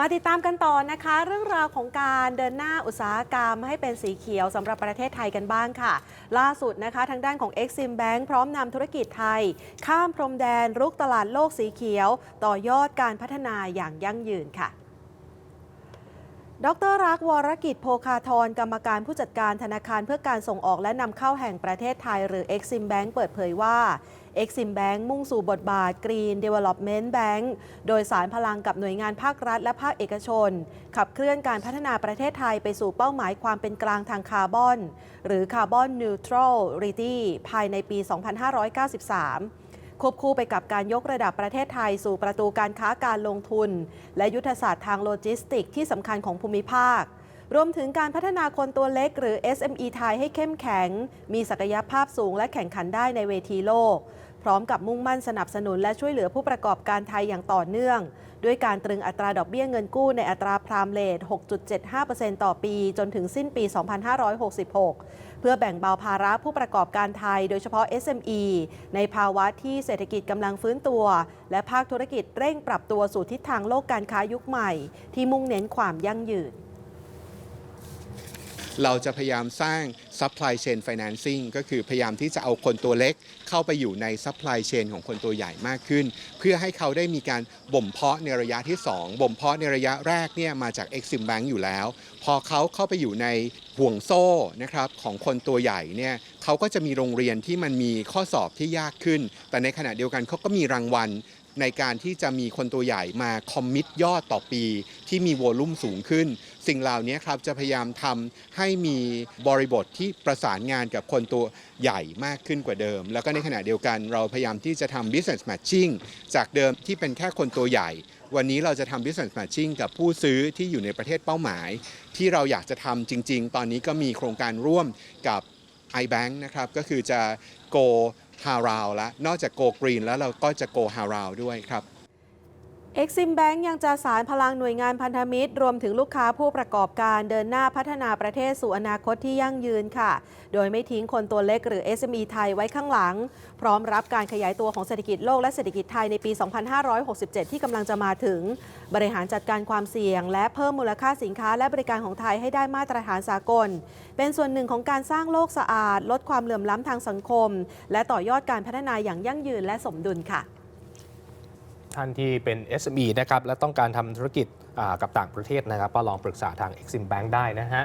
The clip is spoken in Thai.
มาติดตามกันต่อนะคะ เรื่องราวของการเดินหน้าอุตสาหกรรมให้เป็นสีเขียวสำหรับประเทศไทยกันบ้างค่ะ ล่าสุดนะคะ ทางด้านของ Exim Bank พร้อมนำธุรกิจไทย ข้ามพรมแดนรุกตลาดโลกสีเขียว ต่อยอดการพัฒนาอย่างยั่งยืนค่ะ ดรรักวรกิจโภคาธรกรรมการผู้จัดการธนาคารเพื่อการส่งออกและนำเข้าแห่งประเทศไทย หรือ Exim Bank เปิดเผยว่า Exim Bank มุ่งสู่บทบาท Green Development Bank โดยสารพลังกับหน่วยงานภาครัฐและภาคเอกชน ขับเคลื่อนการพัฒนาประเทศไทยไปสู่เป้าหมายความเป็นกลางทางคาร์บอน หรือ Carbon Neutrality ภายในปี 2593 ควบคู่ไปกับการยกระดับประเทศไทยสู่ประตูการค้าการลงทุน และยุทธศาสตร์ทางโลจิสติก ที่สำคัญของภูมิภาค รวมถึงการพัฒนาคนตัวเล็กหรือ SME ไทยให้เข้มแข็ง มีศักยภาพสูงและแข่งขันได้ในเวทีโลก ร้อมกับมุ่งมั่นสนับสนุนและช่วยเหลือผู้ประกอบการไทยอย่างต่อเนื่อง ด้วยการตรึงอัตราดอกเบี้ยเงินกู้ในอัตราพรามเลท 6.75%ต่อปีจนถึงสิ้นปี 2566 เพื่อแบ่งเบาภาระผู้ประกอบการไทยโดยเฉพาะ SME ในภาวะที่เศรษฐกิจกำลังฟื้นตัว และภาคธุรกิจเร่งปรับตัวสู่ทิศทางโลกการค้ายุคใหม่ ที่มุ่งเน้นความยั่งยืน เราจะพยายามสร้าง supply chain financing ก็คือพยายามที่จะเอาคนตัวเล็กเข้าไปอยู่ใน supply chain ของคนตัวใหญ่มากขึ้น เพื่อให้เขาได้มีการบ่มเพาะในระยะที่ 2 บ่มเพาะในระยะแรกเนี่ยมาจาก Exim Bank อยู่แล้ว พอเขาเข้าไปอยู่ในห่วงโซ่นะครับของคนตัวใหญ่เนี่ยเขาก็จะมีโรงเรียนที่มันมีข้อสอบที่ยากขึ้น แต่ในขณะเดียวกันเขาก็มีรางวัล ในการที่จะมีคนตัวใหญ่มาคอมมิตยอดต่อปี ที่มีโวลุ่มสูงขึ้น สิ่งเหล่านี้ครับจะพยายามทำให้มีบริบทที่ประสานงานกับคนตัวใหญ่มากขึ้นกว่าเดิม แล้วก็ในขณะเดียวกันเราพยายามที่จะทำ business matching จากเดิมที่เป็นแค่คนตัวใหญ่ วันนี้เราจะทำ business matching กับผู้ซื้อที่อยู่ในประเทศเป้าหมาย ที่เราอยากจะทำจริง ๆ ตอนนี้ก็มีโครงการร่วมกับ iBank นะครับก็คือจะ go ฮาราวแล้วนอกจากโกกรีนแล้วเราก็จะโกฮาราวด้วยครับ Exim Bank ยังจะสารพลังหน่วยงานพันธมิตร รวมถึงลูกค้าผู้ประกอบการเดินหน้าพัฒนาประเทศสู่อนาคตที่ยั่งยืนค่ะ โดยไม่ทิ้งคนตัวเล็กหรือ SME ไทยไว้ข้างหลัง พร้อมรับการขยายตัวของเศรษฐกิจโลกและเศรษฐกิจไทยในปี 2567 ที่กำลังจะมาถึง บริหารจัดการความเสี่ยง และเพิ่มมูลค่าสินค้าและบริการของไทยให้ได้มาตรฐานสากล เป็นส่วนหนึ่งของการสร้างโลกสะอาด ลดความเหลื่อมล้ำทางสังคม และต่อยอดการพัฒนาอย่างยั่งยืนและสมดุลค่ะ ท่านที่เป็น SME นะครับและต้องการทำธุรกิจกับต่างประเทศนะครับก็ลองปรึกษาทาง Exim Bank ได้นะฮะ